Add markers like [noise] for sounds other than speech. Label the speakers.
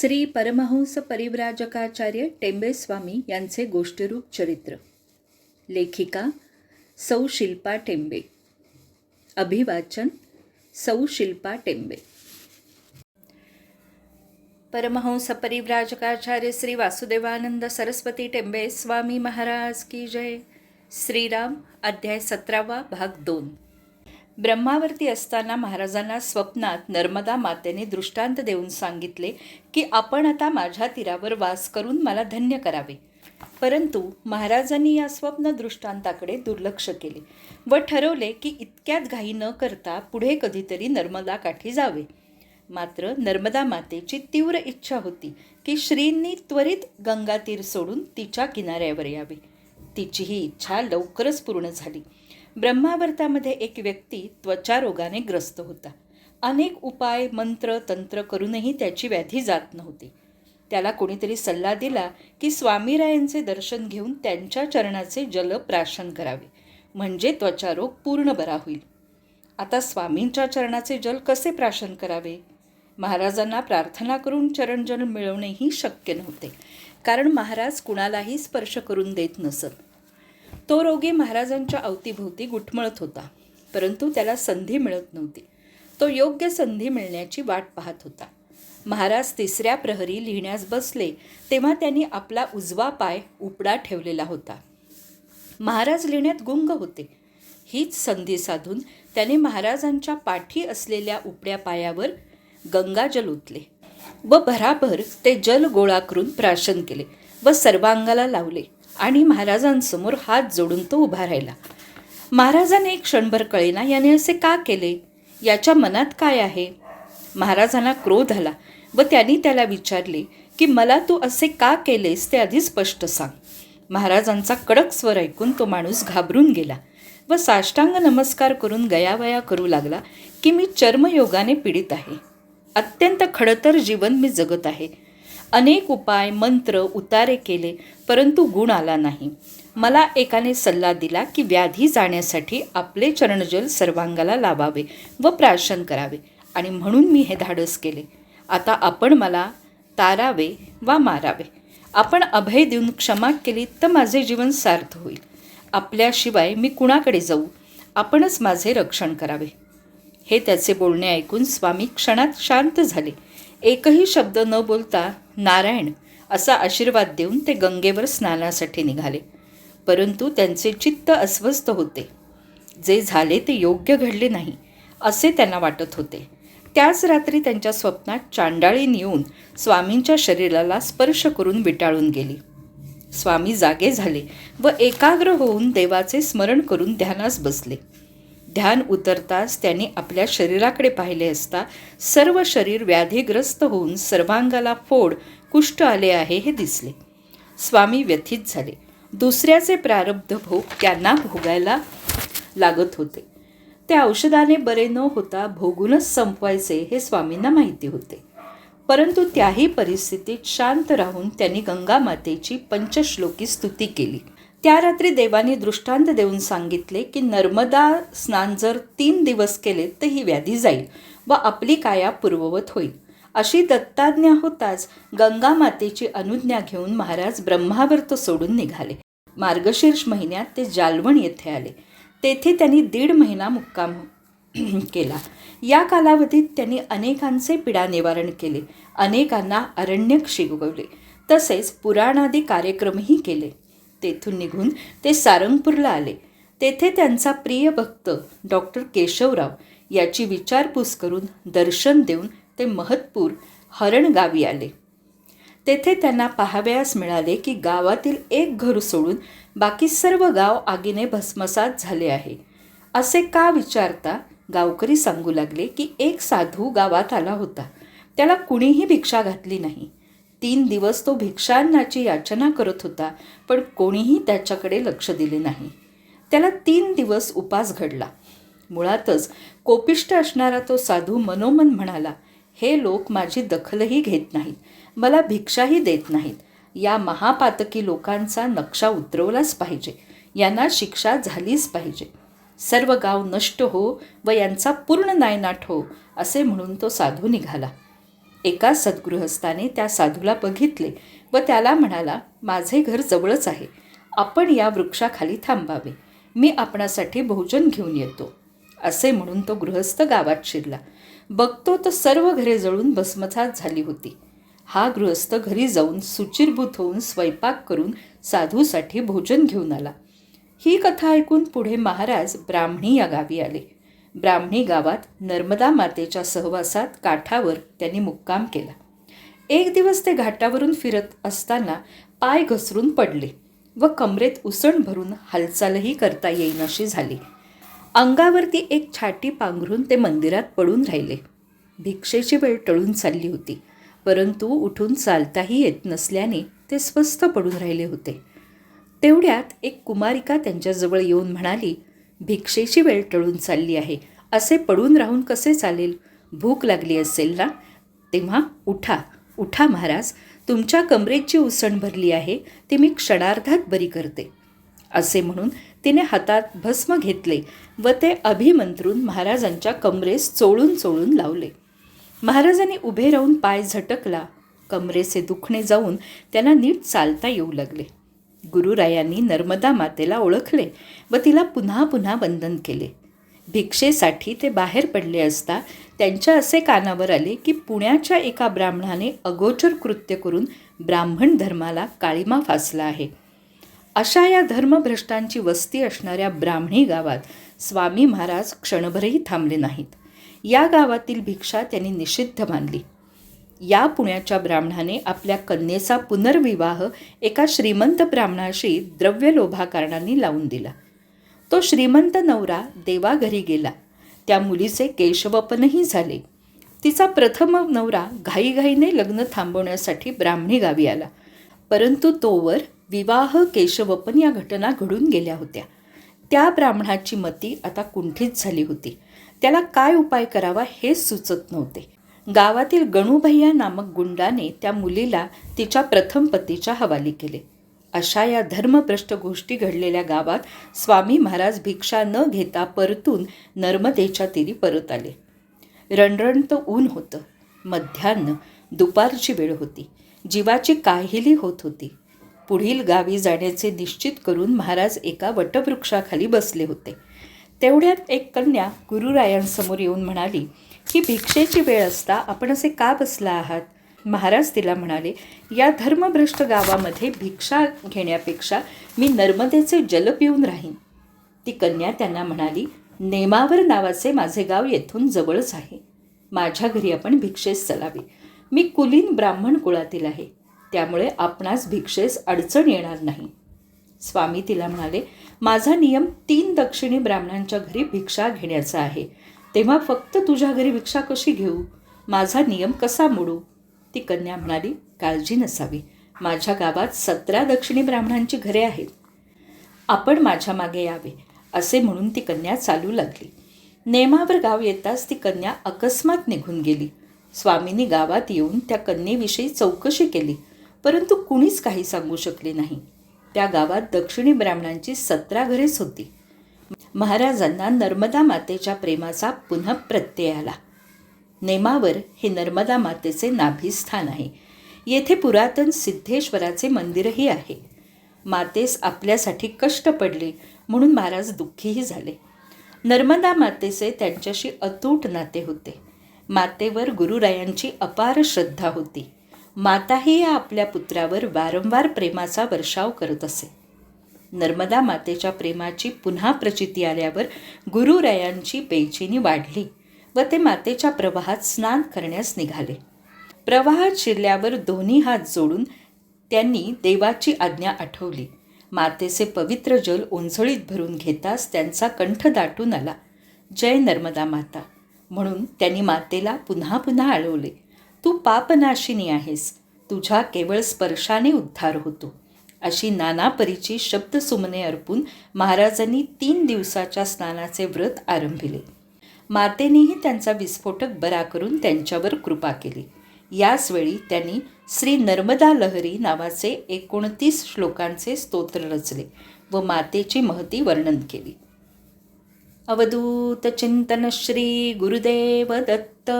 Speaker 1: श्री परमहंस परिव्राजकाचार्य टेंबेस्वामी यांचे गोष्टीरूप चरित्र. लेखिका सौ शिल्पा टेंबे. अभिवाचन सौ शिल्पा टेंबे. परमहंस परिव्राजकाचार्य श्री वासुदेवानंद सरस्वती टेंबे स्वामी महाराज की जय. श्रीराम अध्याय सतरावा भाग दोन. ब्रह्मावरती असताना महाराजांना स्वप्नात नर्मदा मातेने दृष्टांत देऊन सांगितले की आपण आता माझ्या तीरावर वास करून मला धन्य करावे. परंतु महाराजांनी या स्वप्न दृष्टांताकडे दुर्लक्ष केले व ठरवले की इतक्यात घाई न करता पुढे कधीतरी नर्मदा काठी जावे. मात्र नर्मदा मातेची तीव्र इच्छा होती की श्रींनी त्वरित गंगा तीर सोडून तिच्या किनाऱ्यावर यावे. तिची ही इच्छा लवकरच पूर्ण झाली. ब्रह्मावर्तामध्ये एक व्यक्ती त्वचारोगाने ग्रस्त होता. अनेक उपाय मंत्र तंत्र करूनही त्याची व्याधी जात नव्हती. त्याला कोणीतरी सल्ला दिला की स्वामीरायांचे दर्शन घेऊन त्यांच्या चरणाचे जल प्राशन करावे. म्हणजे त्वचारोग पूर्ण बरा होईल. आता स्वामींच्या चरणाचे जल कसे प्राशन करावे? महाराजांना प्रार्थना करून चरणजल मिळवणेही शक्य नव्हते. कारण महाराज कुणालाही स्पर्श करून देत नसत. तो रोगी महाराजांच्या अवतीभोवती गुठमळत होता परंतु त्याला संधी मिळत नव्हती. तो योग्य संधी मिळण्याची वाट पाहत होता. महाराज तिसऱ्या प्रहरी लिहिण्यास बसले तेव्हा त्यांनी आपला उजवा पाय उपडा ठेवलेला होता. महाराज लिहिण्यात गुंग होते. हीच संधी साधून त्याने महाराजांच्या पाठी असलेल्या उपड्या पायावर गंगाजल ओतले व भराभर ते जल गोळा करून प्राशन केले व सर्वांगाला लावले. आणि महाराजांसमोर हात जोडून तो उभा राहिला. महाराजांनी एक क्षणभर कळेना याने असे का केले? याच्या मनात काय आहे? महाराजांना क्रोध आला व त्यांनी त्याला विचारले की मला तू असे का केलेस ते आधी स्पष्ट सांग. महाराजांचा कडक स्वर ऐकून तो माणूस घाबरून गेला व साष्टांग नमस्कार करून गयावया करू लागला की मी चर्मयोगाने पीडित आहे. अत्यंत खडतर जीवन मी जगत आहे. अनेक उपाय मंत्र उतारे केले परंतु गुण आला नाही. मला एकाने सल्ला दिला की व्याधी जाण्यासाठी आपले चरणजल सर्वांगाला लावावे व प्राशन करावे. आणि म्हणून मी हे धाडस केले. आता आपण मला तारावे वा मारावे. आपण अभय देऊन क्षमा केली तर माझे जीवन सार्थ होईल. आपल्याशिवाय मी कुणाकडे जाऊ? आपणच माझे रक्षण करावे. हे त्याचे बोलणे ऐकून स्वामी क्षणात शांत झाले. एकही शब्द न बोलता नारायण असा आशीर्वाद देऊन ते गंगेवर स्नानासाठी निघाले. परंतु त्यांचे चित्त अस्वस्थ होते. जे झाले ते योग्य घडले नाही असे त्यांना वाटत होते. त्याच रात्री त्यांच्या स्वप्नात चांडाळीन येऊन स्वामींच्या शरीराला स्पर्श करून विटाळून गेली. स्वामी जागे झाले व एकाग्र होऊन देवाचे स्मरण करून ध्यानास बसले. ध्यान उतरताच त्यांनी आपल्या शरीराकडे पाहिले असता सर्व शरीर व्याधीग्रस्त होऊन सर्वांगाला फोड कुष्ठ आले आहे हे दिसले. स्वामी व्यथित झाले. दुसऱ्याचे प्रारब्ध भोग त्यांना भोगायला लागत होते. त्या औषधाने बरे न होता भोगूनच संपवायचे हे स्वामींना माहिती होते. परंतु त्याही परिस्थितीत शांत राहून त्यांनी गंगामातेची पंचश्लोकी स्तुती केली. त्या रात्री देवाने दृष्टांत देऊन सांगितले की नर्मदा स्नान जर तीन दिवस केले तर ही व्याधी जाईल व आपली काया पूर्ववत होईल. अशी दत्ताज्ञा होताच गंगा मातेची अनुज्ञा घेऊन महाराज ब्रह्मावर्त सोडून निघाले. मार्गशीर्ष महिन्यात ते जालवण येथे आले. तेथे त्यांनी दीड महिना मुक्काम [clears throat] केला. या कालावधीत त्यांनी अनेकांचे पीडा निवारण केले. अनेकांना अरण्यक शिकवले तसेच पुराणादी कार्यक्रमही केले. तेथून निघून ते सारंगपूरला आले. तेथे त्यांचा प्रिय भक्त डॉक्टर केशवराव याची विचारपूस करून दर्शन देऊन ते महत्पूर हरण गावी आले. तेथे त्यांना पाहावयास मिळाले की गावातील एक घर सोडून बाकी सर्व गाव आगीने भस्मसात झाले आहे. असे का विचारता? गावकरी सांगू लागले की एक साधू गावात आला होता. त्याला कुणीही भिक्षा घातली नाही. तीन दिवस तो भिक्षांनाची याचना करत होता पण कोणीही त्याच्याकडे लक्ष दिले नाही. त्याला तीन दिवस उपास घडला. मुळातच कोपिष्ट असणारा तो साधू मनोमन म्हणाला हे लोक माझी दखलही घेत नाहीत मला भिक्षाही देत नाहीत. या महापातकी लोकांचा नक्षा उतरवलाच पाहिजे यांना शिक्षा झालीच पाहिजे. सर्व गाव नष्ट हो व यांचा पूर्ण नायनाट हो असे म्हणून तो साधू निघाला. एका सद्गृहस्थाने त्या साधूला बघितले व त्याला म्हणाला माझे घर जवळच आहे. आपण या वृक्षाखाली थांबावे. मी आपणासाठी भोजन घेऊन येतो. असे म्हणून तो गृहस्थ गावात शिरला. बघतो तर सर्व घरे जळून भस्मसात झाली होती. हा गृहस्थ घरी जाऊन सुचिरभूत होऊन स्वयंपाक करून साधूसाठी भोजन घेऊन आला. ही कथा ऐकून पुढे महाराज ब्राह्मणी या गावी आले. ब्राह्मणी गावात नर्मदा मातेच्या सहवासात काठावर त्यांनी मुक्काम केला. एक दिवस ते घाटावरून फिरत असताना पाय घसरून पडले व कमरेत उसण भरून हालचालही करता येईनाशी झाली. अंगावरती एक छाटी पांघरून ते मंदिरात पडून राहिले. भिक्षेची वेळ टळून चालली होती परंतु उठून चालताही येत नसल्याने ते स्वस्थ पडून राहिले होते. तेवढ्यात एक कुमारिका त्यांच्याजवळ येऊन म्हणाली भिक्षेची वेळ टळून चालली आहे. असे पडून राहून कसे चालेल? भूक लागली असेल ना? तेव्हा उठा. उठा महाराज. तुमच्या कमरेत जी उसण भरली आहे. ती मी क्षणार्धात बरी करते. असे म्हणून तिने हातात भस्म घेतले व ते अभिमंत्रून महाराजांच्या कमरेस चोळून चोळून लावले. महाराजांनी उभे राहून पाय झटकला. कमरेचे दुखणे जाऊन त्यांना नीट चालता येऊ लागले. गुरुरायांनी नर्मदा मातेला ओळखले व तिला पुन्हा पुन्हा वंदन केले. भिक्षेसाठी ते बाहेर पडले असता त्यांच्या असे कानावर आले की पुण्याच्या एका ब्राह्मणाने अगोचर कृत्य करून ब्राह्मण धर्माला काळीमा फासला आहे. अशा या धर्मभ्रष्टांची वस्ती असणाऱ्या ब्राह्मणी गावात स्वामी महाराज क्षणभरही थांबले नाहीत. या गावातील भिक्षा त्यांनी निषिद्ध मानली. या पुण्याच्या ब्राह्मणाने आपल्या कन्येचा पुनर्विवाह एका श्रीमंत ब्राह्मणाशी द्रव्यलोभाकारणांनी लावून दिला. तो श्रीमंत नवरा देवाघरी गेला. त्या मुलीचे केशवपनही झाले. तिचा प्रथम नवरा घाईघाईने लग्न थांबवण्यासाठी ब्राह्मणी गावी आला. परंतु तोवर विवाह केशवपन या घटना घडून गेल्या होत्या. त्या ब्राह्मणाची मती आता कुंठित झाली होती. त्याला काय उपाय करावा हेच सुचत नव्हते. गावातील गणूभैया नामक गुंडाने त्या मुलीला तिच्या प्रथम पतीच्या हवाली केले. अशा या धर्मभ्रष्ट गोष्टी घडलेल्या गावात स्वामी महाराज भिक्षा न घेता परतून नर्मदेच्या तीरी परत आले. रणरणत ऊन होतं. मध्यान्ह दुपारची वेळ होती. जीवाची काहिली होत होती. पुढील गावी जाण्याचे निश्चित करून महाराज एका वटवृक्षाखाली बसले होते. तेवढ्यात एक कन्या गुरुरायांसमोर येऊन म्हणाली की भिक्षेची वेळ असता आपण असे का बसला आहात? महाराज तिला म्हणाले या धर्मभ्रष्ट गावामध्ये भिक्षा घेण्यापेक्षा मी नर्मदेचे जल पिऊन राहीन. ती कन्या त्यांना म्हणाली नेमावर नावाचे माझे गाव येथून जवळच आहे. माझ्या घरी आपण भिक्षेस चलावे. मी कुलीन ब्राह्मण कुळातील आहे. त्यामुळे आपणास भिक्षेस अडचण येणार नाही. स्वामी तिला म्हणाले माझा नियम तीन दक्षिणी ब्राह्मणांच्या घरी भिक्षा घेण्याचा आहे. तेव्हा फक्त तुझ्या घरी भिक्षा कशी घेऊ? माझा नियम कसा मोडू? ती कन्या म्हणाली काळजी नसावी. माझ्या गावात सतरा दक्षिणी ब्राह्मणांची घरे आहेत. आपण माझ्या मागे यावे असे म्हणून ती कन्या चालू लागली. नेमावर गाव येताच ती कन्या अकस्मात निघून गेली. स्वामींनी गावात येऊन त्या कन्येविषयी चौकशी केली परंतु कुणीच काही सांगू शकले नाही. त्या गावात दक्षिणी ब्राह्मणांची सतरा घरेच होती. महाराजांना नर्मदा मातेच्या प्रेमाचा पुन्हा प्रत्यय आला. नेमावर हे नर्मदा मातेचे नाभिस्थान आहे. येथे पुरातन सिद्धेश्वराचे मंदिरही आहे. मातेस आपल्यासाठी कष्ट पडले म्हणून महाराज दुःखीही झाले. नर्मदा मातेचे त्यांच्याशी अतूट नाते होते. मातेवर गुरुरायांची अपार श्रद्धा होती. माताही या आपल्या पुत्रावर वारंवार प्रेमाचा वर्षाव करत असे. नर्मदा मातेच्या प्रेमाची पुन्हा प्रचिती आल्यावर गुरुरायांची बेचिनी वाढली व ते मातेच्या प्रवाहात स्नान करण्यास निघाले. प्रवाहात शिरल्यावर दोन्ही हात जोडून त्यांनी देवाची आज्ञा आठवली. मातेचे पवित्र जल ओंझळीत भरून घेताच त्यांचा कंठ दाटून आला. जय नर्मदा माता. म्हणून त्यांनी मातेला पुन्हा पुन्हा आळवले. तू पापनाशिनी आहेस. तुझ्या केवळ स्पर्शाने उद्धार होतो. अशी नाना परीची शब्दसुमने अर्पून महाराजांनी तीन दिवसाच्या स्नानाचे व्रत आरंभिले. मातेनेही त्यांचा विस्फोटक बरा करून त्यांच्यावर कृपा केली. याचवेळी त्यांनी श्री नर्मदा लहरी नावाचे एकोणतीस श्लोकांचे स्तोत्र रचले व मातेची महती वर्णन केली. अवधूत चिंतन श्री गुरुदेव दत्त.